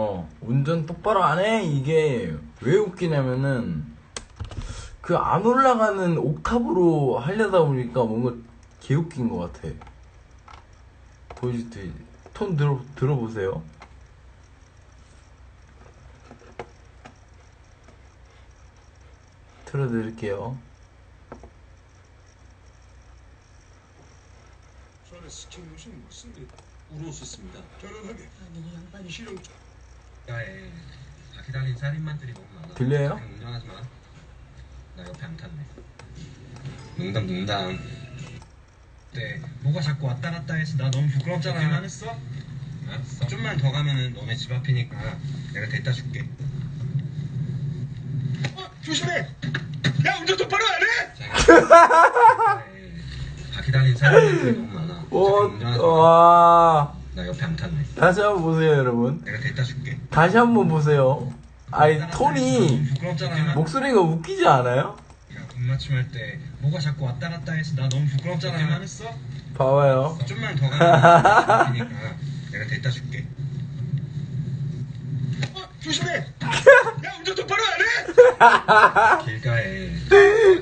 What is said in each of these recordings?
어, 운전 똑바로 안 해? 이게 왜 웃기냐면은 그 안 올라가는 옥탑으로 하려다 보니까 뭔가 개웃긴 것 같아. 보여줄 때, 톤 들어, 들어보세요. 틀어드릴게요. 저는 시킨 것이 무슨 일? 우로스습니다. 결혼하게 아니 양반이 실용 야에 바퀴 달린 살인마들이 너무 많아. 들려요? 그냥 운전하지 마. 나 옆에 안 탔네. 농담 농담. 네, 뭐가 자꾸 왔다 갔다 해서 나 너무 부끄럽잖아. 그렇게만 했어? 알았어. 좀만 더 가면은 너네 집 앞이니까 내가 데려다 줄게. 어, 조심해! 야 운전 똑바로 안 해! 자, 네, 바퀴 달린 살인마들이 너무 많아. 그냥 운전하지 와, 마. 와. 나 옆에 안 탔네. 다시 한번 보세요, 여러분. 내가 데려다 줄게. 다시 한번 보세요. 아니, 톤이, 부끄럽잖아. 목소리가 웃기지 않아요? 야, 군맞춤 할 때 뭐가 자꾸 왔다 갔다 해서 나 너무 부끄럽잖아. 그렇게만 했어? 봐봐요. 좀만 더 가면 되니까 내가 데려다 줄게. 어, 조심해! 야 운전 똑바로 안 해! 길가에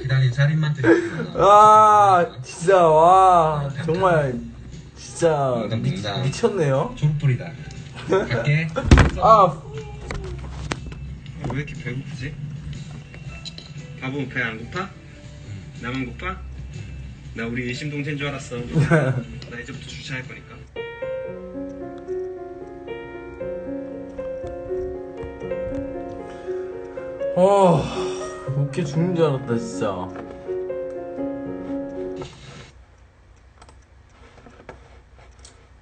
기다린 살인마들이. 와, 진짜, 와, 정말, 진짜, 농담, 미, 농담. 미쳤네요. 졸뿌리다. 갈게. 아, 왜 이렇게 배고프지? 바보 배안 고파? 나만 고파? 나 우리 일심동체인 줄 알았어. 나 이제부터 주차할 거니까. 어, 웃겨 죽는 줄 알았다, 진짜.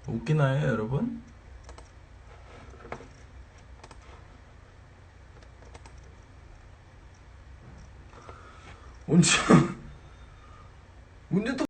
웃기나요, 여러분? 언제, 언제 또